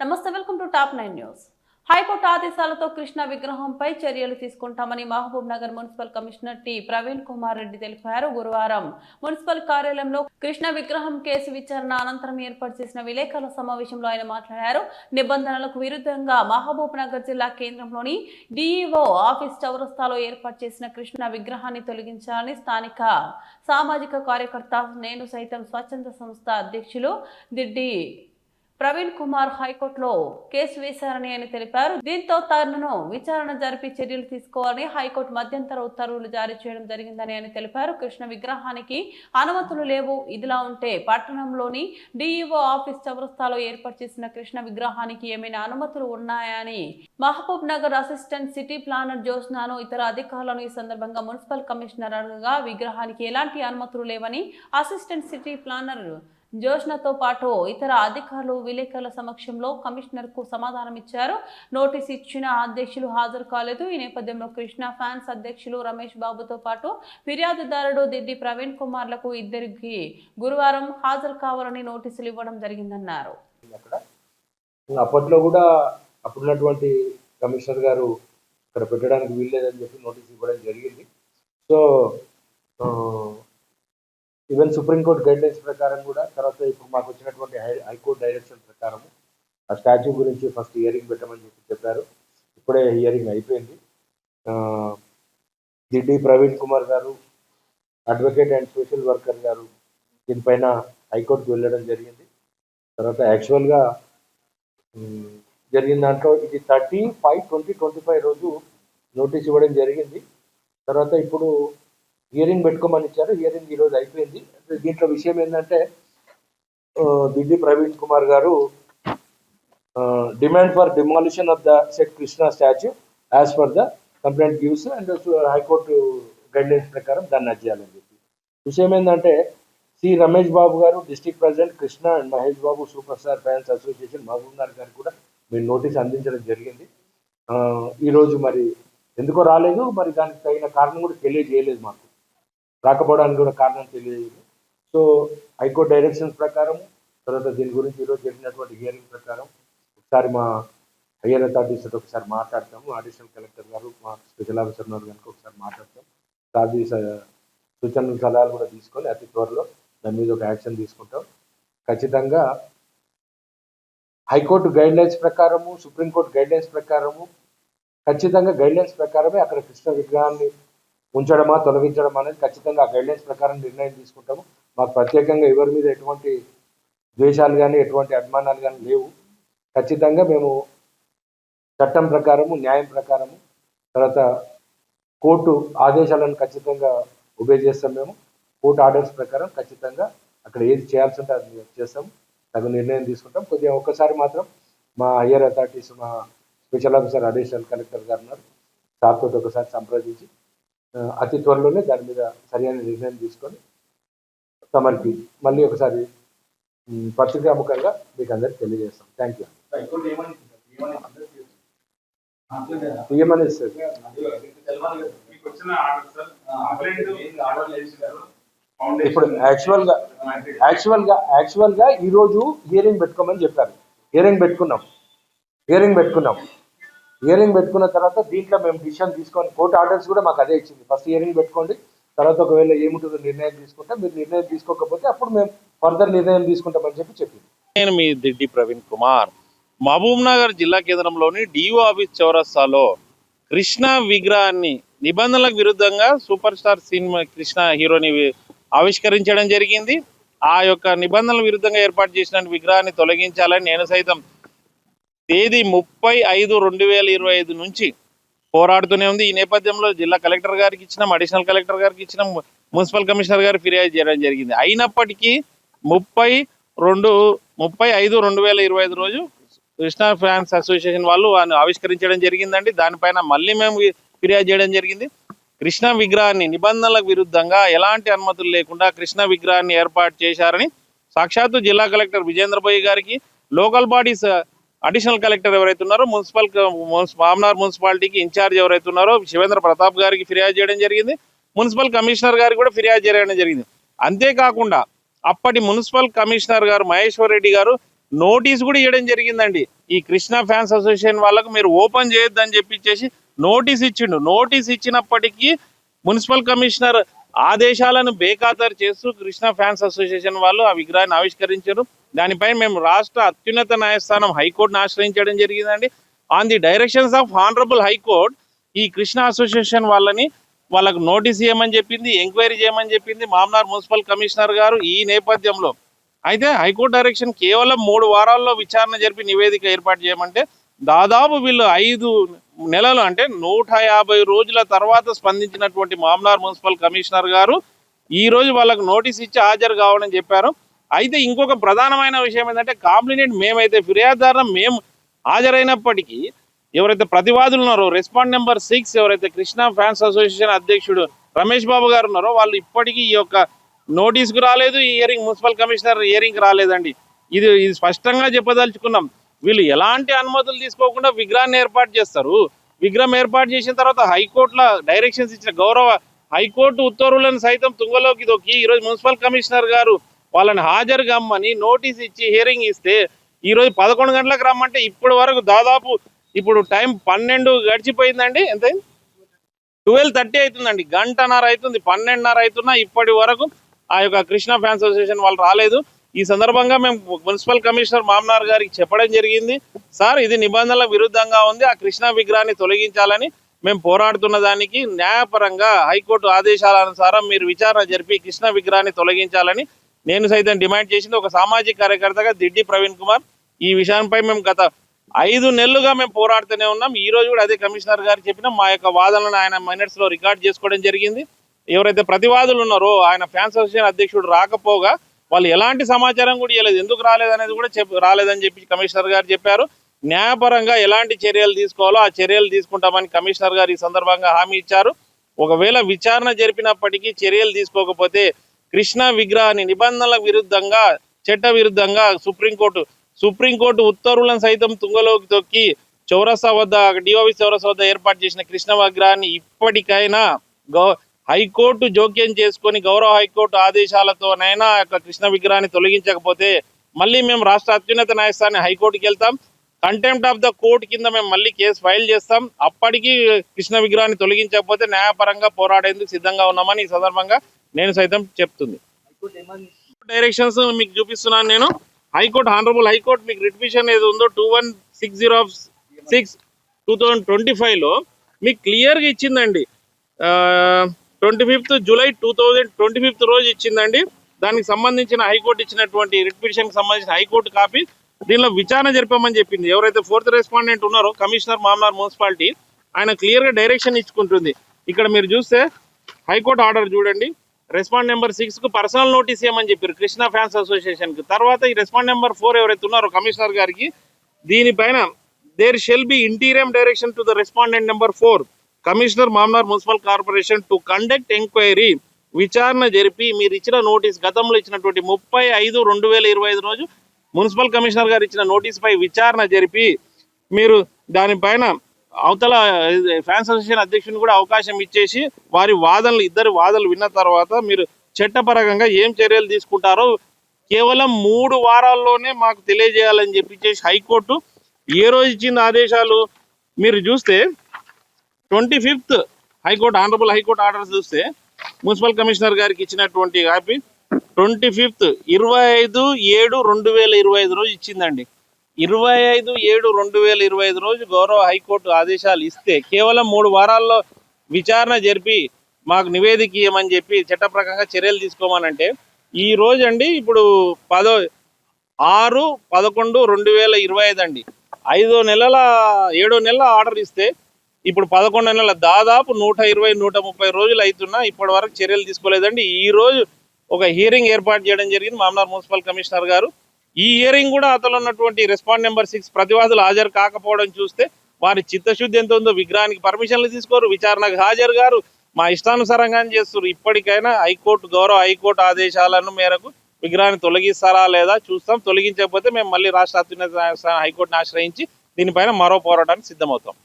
నమస్తే welcome to top nine news. High court ఆదేశాలతో కృష్ణ విగ్రహంపై చర్యలు తీసుకుంటామని Mahabubnagar municipal commissioner T Praveen Kumar Reddy తెలిపారు. గురువారం మున్సిపల్ కార్యాలయంలో కృష్ణ విగ్రహం కేసు విచారణ అనంతరం ఏర్పాటు చేసిన విలేకరుల సమావేశంలో ఆయన మాట్లాడారు. నిబంధనలకు విరుద్ధంగా మహబూబ్ నగర్ జిల్లా కేంద్రంలోని డిఈఓ ఆఫీస్ చౌరస్తాలో ఏర్పాటు చేసిన కృష్ణ విగ్రహాన్ని తొలగించాలని స్థానిక సామాజిక కార్యకర్త నేను సైతం స్వచ్ఛంద సంస్థ అధ్యక్షులు దిడ్డి ప్రవీణ్ కుమార్ హైకోర్టులో కేసు వేశారని ఆయన తెలిపారు. దీంతో తనను విచారణ జరిపి చర్యలు తీసుకోవాలని హైకోర్టు మధ్యంతర ఉత్తర్వులు జారీ చేయడం జరిగిందని ఆయన తెలిపారు. కృష్ణ విగ్రహానికి అనుమతులు లేవు. ఇదిలా ఉంటే పట్టణంలోని డిఈఓ ఆఫీస్ చౌరస్తాలో ఏర్పాటు చేసిన కృష్ణ విగ్రహానికి ఏమైనా అనుమతులు ఉన్నాయని Mahbub Nagar assistant city planner జోస్నాను ఇతర అధికారులను ఈ సందర్భంగా మున్సిపల్ కమిషనర్ అడగగా విగ్రహానికి ఎలాంటి అనుమతులు లేవని అసిస్టెంట్ సిటీ ప్లానర్ జోష్నతో పాటు ఇతర అధికారులు విలేకరుల సమక్షంలో కమిషనర్కు సమాధానం ఇచ్చారు. నోటీస్ ఇచ్చిన అధ్యక్షులు హాజరు కాలేదు. ఈ నేపథ్యంలో కృష్ణ ఫ్యాన్స్ అధ్యక్షులు రమేష్ బాబుతో పాటు ఫిర్యాదుదారుడు దిడ్డి ప్రవీణ్ కుమార్లకు ఇద్దరికి గురువారం హాజరు కావాలని నోటీసులు ఇవ్వడం జరిగిందన్నారు. అప్పట్లో కూడా అప్పుడున్నటువంటి కమిషనర్ గారు ఇక్కడ పెట్టడానికి వీల్లేదని చెప్పి నోటీస్ ఇవ్వడం జరిగింది. So even supreme court guidelines ప్రకారం కూడా తర్వాత ఇప్పుడు మాకు వచ్చినటువంటి హై హైకోర్టు డైరెక్షన్ ప్రకారం ఆ స్టాచ్యూ గురించి ఫస్ట్ హియరింగ్ పెట్టమని చెప్పి చెప్పారు. ఇప్పుడే హియరింగ్ అయిపోయింది. ఆ, ప్రవీణ్ కుమార్ గారు అడ్వకేట్ అండ్ సోషల్ వర్కర్ గారు దీనిపైన హైకోర్టుకు వెళ్ళడం జరిగింది. తర్వాత యాక్చువల్గా జరిగిన దాంట్లో ఇది thirty five twenty twenty five రోజు నోటీస్ ఇవ్వడం జరిగింది. తర్వాత ఇప్పుడు హియరింగ్ పెట్టుకోమని ఇచ్చారు. హియరింగ్ ఈరోజు అయిపోయింది. దీంట్లో విషయం ఏంటంటే ఆ, దిడ్డి ప్రవీణ్ కుమార్ గారు demand for demolition of the set Krishna statue as per the complaint gives and high court guidelines ప్రకారం దాన్ని అది చేయాలని చెప్పి. విషయం ఏంటంటే సి. రమేష్ బాబు గారు district president Krishna and Mahesh Babu super star fans association Mahabubnagar గారికి కూడా మీరు నోటీస్ అందించడం జరిగింది. ఈరోజు మరి ఎందుకో రాలేదు. మరి దానికి తగిన కారణం కూడా తెలియజేయలేదు మాకు. రాకపోవడానికి కూడా కారణం తెలియదు. సో హైకోర్టు డైరెక్షన్స్ ప్రకారం తర్వాత దీని గురించి ఈరోజు జరిగినటువంటి హియరింగ్ ప్రకారం ఒకసారి మా హయ్యర్ అథారిటీస్ ఒకసారి మాట్లాడతాము. అడిషనల్ కలెక్టర్ గారు మా స్పెషల్ ఆఫీసర్ ఉన్నారు కనుక ఒకసారి మాట్లాడతాం సాధి సూచనలు సలహాలు కూడా తీసుకొని అతి త్వరలో దాని మీద ఒక యాక్షన్ తీసుకుంటాం. ఖచ్చితంగా హైకోర్టు గైడ్ లైన్స్ ప్రకారము సుప్రీంకోర్టు గైడ్ లైన్స్ ప్రకారము ఖచ్చితంగా గైడ్ లైన్స్ ప్రకారమే అక్కడ కృష్ణ విగ్రహాన్ని ఉంచడమా తొలగించడం అనేది ఖచ్చితంగా ఆ ప్రకారం నిర్ణయం తీసుకుంటాము. మాకు ప్రత్యేకంగా ఎవరి మీద ఎటువంటి ద్వేషాలు కానీ ఎటువంటి అభిమానాలు కానీ లేవు. ఖచ్చితంగా మేము చట్టం ప్రకారము న్యాయం ప్రకారము తర్వాత కోర్టు ఆదేశాలను ఖచ్చితంగా ఒబే చేస్తాం మేము. కోర్టు ఆర్డర్స్ ప్రకారం ఖచ్చితంగా అక్కడ ఏది చేయాల్సి ఉంటే అది చేస్తాం. తగు నిర్ణయం తీసుకుంటాం. కొద్దిగా ఒక్కసారి మాత్రం మా హయ్యర్ అథారిటీస్ మా స్పెషల్ ఆఫీసర్ అడిషనల్ కలెక్టర్ గారు ఉన్నారు. సార్తో ఒకసారి సంప్రదించి అతి త్వరలోనే దాని మీద సరైన నిర్ణయం తీసుకొని తమరికి మళ్ళీ ఒకసారి ఉమ్, పత్రికాముఖంగా మీకు అందరికి తెలియజేస్తాం. Thank you high court sir? ఇప్పుడు యాక్చువల్గా యాక్చువల్గా యాక్చువల్గా యాక్చువల్ హియరింగ్ పెట్టుకోమని చెప్పారు. హియరింగ్ పెట్టుకున్నాం. హియరింగ్ పెట్టుకున్నాం. హియరింగ్ పెట్టుకున్న తర్వాత దీంట్లో మేము డిసిషన్ తీసుకొని కోర్టు ఆర్డర్స్ కూడా మాకు అదే ఇచ్చింది. ఫస్ట్ హియరింగ్ పెట్టుకోండి తర్వాత ఒకవేళ ఏముంటుందో నిర్ణయం తీసుకుంటే మీరు నిర్ణయం తీసుకోకపోతే అప్పుడు మేము ఫర్దర్ నిర్ణయం తీసుకుంటామని చెప్పి చెప్పింది. నేను మీ దిడ్డి ప్రవీణ్ కుమార్. మహబూబ్ నగర్ జిల్లా కేంద్రంలోని డిఓ ఆఫీస్ చౌరస్తాలో కృష్ణ విగ్రహాన్ని నిబంధనలకు విరుద్ధంగా సూపర్ స్టార్ సినిమా కృష్ణ హీరోని ఆవిష్కరించడం జరిగింది. ఆ యొక్క నిబంధనల విరుద్ధంగా ఏర్పాటు చేసిన విగ్రహాన్ని తొలగించాలని నేను సైతం తేదీ ముప్పై ఐదు రెండు వేల ఇరవై ఐదు నుంచి పోరాడుతూనే ఉంది. ఈ నేపథ్యంలో జిల్లా కలెక్టర్ గారికి ఇచ్చినాం అడిషనల్ కలెక్టర్ గారికి ఇచ్చినాం మున్సిపల్ కమిషనర్ గారు ఫిర్యాదు చేయడం జరిగింది. అయినప్పటికీ ముప్పై రెండు ముప్పై ఐదు రెండు వేల ఇరవై ఐదు రోజు కృష్ణా ఫ్యాన్స్ అసోసియేషన్ వాళ్ళు వారిని ఆవిష్కరించడం జరిగిందండి. దానిపైన మళ్ళీ మేము ఫిర్యాదు చేయడం జరిగింది. కృష్ణ విగ్రహాన్ని నిబంధనలకు విరుద్ధంగా ఎలాంటి అనుమతులు లేకుండా కృష్ణ విగ్రహాన్ని ఏర్పాటు చేశారని సాక్షాత్తు జిల్లా కలెక్టర్ విజేంద్రబోయి గారికి లోకల్ బాడీస్ అడిషనల్ కలెక్టర్ ఎవరైతే ఉన్నారో మున్సిపల్ మామనార్ మున్సిపాలిటీకి ఇన్ఛార్జ్ ఎవరైతే ఉన్నారో శివేంద్ర ప్రతాప్ గారికి ఫిర్యాదు చేయడం జరిగింది. మున్సిపల్ కమిషనర్ గారికి కూడా ఫిర్యాదు చేయడం జరిగింది. అంతేకాకుండా అప్పటి మున్సిపల్ కమిషనర్ గారు మహేశ్వర్ రెడ్డి గారు నోటీస్ కూడా ఇవ్వడం జరిగిందండి. ఈ కృష్ణ ఫ్యాన్స్ అసోసియేషన్ వాళ్ళకు మీరు ఓపెన్ చేయొద్దని చెప్పిచ్చేసి నోటీస్ ఇచ్చిండు. నోటీస్ ఇచ్చినప్పటికీ మున్సిపల్ కమిషనర్ ఆదేశాలను బేఖాతరు చేస్తూ కృష్ణ ఫ్యాన్స్ అసోసియేషన్ వాళ్ళు ఆ విగ్రహాన్ని ఆవిష్కరించారు. దానిపై మేము రాష్ట్ర అత్యున్నత న్యాయస్థానం హైకోర్టును ఆశ్రయించడం జరిగిందండి. On the directions of honourable high court ఈ కృష్ణ అసోసియేషన్ వాళ్ళని వాళ్ళకు నోటీస్ ఇవ్వమని చెప్పింది ఎంక్వైరీ చేయమని చెప్పింది మామనార్ మున్సిపల్ కమిషనర్ గారు ఈ నేపథ్యంలో. అయితే హైకోర్టు డైరెక్షన్ కేవలం మూడు వారాల్లో విచారణ జరిపి నివేదిక ఏర్పాటు చేయమంటే దాదాపు వీళ్ళు ఐదు నెలలు అంటే నూట యాభై రోజుల తర్వాత స్పందించినటువంటి మామ్నార్ మున్సిపల్ కమిషనర్ గారు ఈ రోజు వాళ్ళకు నోటీస్ ఇచ్చి హాజరు కావాలని చెప్పారు. అయితే ఇంకొక ప్రధానమైన విషయం ఏంటంటే కాంప్లినెంట్ మేమైతే ఫిర్యాదుదారులం మేము హాజరైనప్పటికీ ఎవరైతే ప్రతివాదులు ఉన్నారో రెస్పాండ్ నెంబర్ సిక్స్ ఎవరైతే కృష్ణా ఫ్యాన్స్ అసోసియేషన్ అధ్యక్షుడు రమేష్ బాబు గారు ఉన్నారో వాళ్ళు ఇప్పటికీ ఈ యొక్క నోటీస్కు రాలేదు ఈ ఇయరింగ్ మున్సిపల్ కమిషనర్ ఇయరింగ్ రాలేదండి. ఇది ఇది స్పష్టంగా చెప్పదలుచుకున్నాం. వీళ్ళు ఎలాంటి అనుమతులు తీసుకోకుండా విగ్రహాన్ని ఏర్పాటు చేస్తారు. విగ్రహం ఏర్పాటు చేసిన తర్వాత హైకోర్టులో డైరెక్షన్స్ ఇచ్చిన గౌరవ హైకోర్టు ఉత్తర్వులను సైతం తుంగలోకి దొక్కి ఈరోజు మున్సిపల్ కమిషనర్ గారు వాళ్ళని హాజరు కమ్మని నోటీస్ ఇచ్చి హియరింగ్ ఇస్తే ఈరోజు పదకొండు గంటలకు రమ్మంటే ఇప్పటి వరకు దాదాపు ఇప్పుడు టైం పన్నెండు గడిచిపోయిందండి. ఎంత ట్వెల్వ్ థర్టీ అవుతుందండి. గంటన్నర అవుతుంది పన్నెండున్నర అవుతున్నా ఇప్పటి వరకు ఆ యొక్క కృష్ణ ఫ్యాన్స్ అసోసియేషన్ వాళ్ళు రాలేదు. ఈ సందర్భంగా మేము మున్సిపల్ కమిషనర్ మామనార్ గారికి చెప్పడం జరిగింది. సార్ ఇది నిబంధనల విరుద్ధంగా ఉంది. ఆ కృష్ణ విగ్రహాన్ని తొలగించాలని మేము పోరాడుతున్న దానికి న్యాయపరంగా హైకోర్టు ఆదేశాల అనుసారం మీరు విచారణ జరిపి కృష్ణ విగ్రహాన్ని తొలగించాలని నేను సైతం డిమాండ్ చేసింది. ఒక సామాజిక కార్యకర్తగా దిడ్డి ప్రవీణ్ కుమార్. ఈ విషయంపై మేము గత ఐదు నెలలుగా మేము పోరాడుతూనే ఉన్నాం. ఈ రోజు కూడా అదే కమిషనర్ గారు చెప్పిన మా యొక్క వాదనలను ఆయన minutes లో రికార్డ్ చేసుకోవడం జరిగింది. ఎవరైతే ప్రతివాదులు ఉన్నారో ఆయన ఫ్యాన్స్ అసోసియేషన్ అధ్యక్షుడు రాకపోగా వాళ్ళు ఎలాంటి సమాచారం కూడా ఇవ్వలేదు ఎందుకు రాలేదనేది కూడా చెప్ రాలేదని చెప్పి కమిషనర్ గారు చెప్పారు. న్యాయపరంగా ఎలాంటి చర్యలు తీసుకోవాలో ఆ చర్యలు తీసుకుంటామని కమిషనర్ గారు ఈ సందర్భంగా హామీ ఇచ్చారు. ఒకవేళ విచారణ జరిపినప్పటికీ చర్యలు తీసుకోకపోతే కృష్ణ విగ్రహాన్ని నిబంధనల విరుద్ధంగా చట్ట విరుద్ధంగా సుప్రీంకోర్టు సుప్రీంకోర్టు ఉత్తర్వులను సైతం తుంగలోకి తొక్కి చౌరస్తా వద్ద డిఓవి చౌరస్తా వద్ద ఏర్పాటు చేసిన కృష్ణ విగ్రహాన్ని ఇప్పటికైనా గౌ హైకోర్టు జోక్యం చేసుకొని గౌరవ హైకోర్టు ఆదేశాలతోనైనా యొక్క కృష్ణ విగ్రహాన్ని తొలగించకపోతే మళ్ళీ మేము రాష్ట్ర అత్యున్నత న్యాయస్థానం హైకోర్టుకి వెళ్తాం. కంటెంప్ట్ ఆఫ్ ద కోర్టు కింద మేము మళ్ళీ కేసు ఫైల్ చేస్తాం. అప్పటికి కృష్ణ విగ్రహాన్ని తొలగించకపోతే న్యాయపరంగా పోరాడేందుకు సిద్ధంగా ఉన్నామని ఈ సందర్భంగా నేను సైతం చెప్తుంది. డైరెక్షన్స్ మీకు చూపిస్తున్నాను నేను. హైకోర్టు హానరబుల్ హైకోర్టు మీకు రిటిఫిషన్ ఏది ఉందో two one six zero six two thousand twenty ఫైవ్లో మీకు క్లియర్గా ఇచ్చిందండి. Twenty fifth July two thousand twenty fifth రోజు ఇచ్చిందండి. దానికి సంబంధించిన హైకోర్టు ఇచ్చినటువంటి రిటిఫిషన్కి సంబంధించిన హైకోర్టు కాపీ దీనిలో విచారణ జరిపామని చెప్పింది. ఎవరైతే ఫోర్త్ రెస్పాండెంట్ ఉన్నారో కమిషనర్ మామనార్ మున్సిపాలిటీ ఆయన క్లియర్గా డైరెక్షన్ ఇచ్చుకుంటుంది. ఇక్కడ మీరు చూస్తే హైకోర్టు ఆర్డర్ చూడండి. రెస్పాండ్ నెంబర్ సిక్స్కు పర్సనల్ నోటీస్ ఇవ్వమని చెప్పారు కృష్ణ ఫ్యాన్స్ అసోసియేషన్కి తర్వాత ఈ రెస్పాండ్ నెంబర్ ఫోర్ ఎవరైతే ఉన్నారో కమిషనర్ గారికి దీనిపైన there shall be interim direction to the respondent number four. Commissioner మామనార్ municipal corporation to conduct enquiry విచారణ జరిపి మీరు ఇచ్చిన నోటీస్ గతంలో ఇచ్చినటువంటి ముప్పై ఐదు రెండు వేల ఇరవై ఐదు రోజు మున్సిపల్ కమిషనర్ గారు ఇచ్చిన నోటీస్పై విచారణ జరిపి మీరు దానిపైన అవతల ఫ్యాన్స్ అసోసియేషన్ అధ్యక్షుని కూడా అవకాశం ఇచ్చేసి వారి వాదనలు ఇద్దరు వాదనలు విన్న తర్వాత మీరు చట్టపరంగా ఏం చర్యలు తీసుకుంటారో కేవలం మూడు వారాల్లోనే మాకు తెలియజేయాలని చెప్పి హైకోర్టు ఏ రోజు ఇచ్చిన ఆదేశాలు మీరు చూస్తే twenty fifth high court honourable high court order చూస్తే మున్సిపల్ కమిషనర్ గారికి ఇచ్చినటువంటి కాపీ ట్వంటీ ఫిఫ్త్ ఇరవై ఐదు ఏడు రెండు వేల ఇరవై ఐదు రోజు ఇచ్చిందండి. ఇరవై ఐదు ఏడు రెండు వేల ఇరవై ఐదు రోజు గౌరవ హైకోర్టు ఆదేశాలు ఇస్తే కేవలం మూడు వారాల్లో విచారణ జరిపి మాకు నివేదిక ఇవ్వమని చెప్పి చట్టప్రకంగా చర్యలు తీసుకోమనంటే ఈ రోజు అండి ఇప్పుడు పదో ఆరు పదకొండు రెండు వేల ఇరవై ఐదు అండి. ఐదో నెలల ఏడో నెలల ఆర్డర్ ఇస్తే ఇప్పుడు పదకొండు నెలల దాదాపు నూట ఇరవై నూట ముప్పై రోజులు అవుతున్నా ఇప్పటి వరకు చర్యలు తీసుకోలేదండి. ఈ రోజు ఒక హియరింగ్ ఏర్పాటు చేయడం జరిగింది మామనార్ మున్సిపల్ కమిషనర్ గారు. ఈ హియరింగ్ కూడా అతను ఉన్నటువంటి రెస్పాండ్ నెంబర్ సిక్స్ ప్రతివాదులు హాజరు కాకపోవడం చూస్తే వారి చిత్తశుద్ధి ఎంత ఉందో విగ్రహానికి పర్మిషన్లు తీసుకోరు విచారణకు హాజరు గారు మా ఇష్టానుసారంగా చేస్తారు ఇప్పటికైనా హైకోర్టు గౌరవ హైకోర్టు ఆదేశాలను మేరకు విగ్రహాన్ని తొలగిస్తారా లేదా చూస్తాం. తొలగించకపోతే మేము మళ్ళీ రాష్ట్ర అత్యున్నత హైకోర్టును ఆశ్రయించి దీనిపైన మరో పోరాటానికి సిద్ధమవుతాం.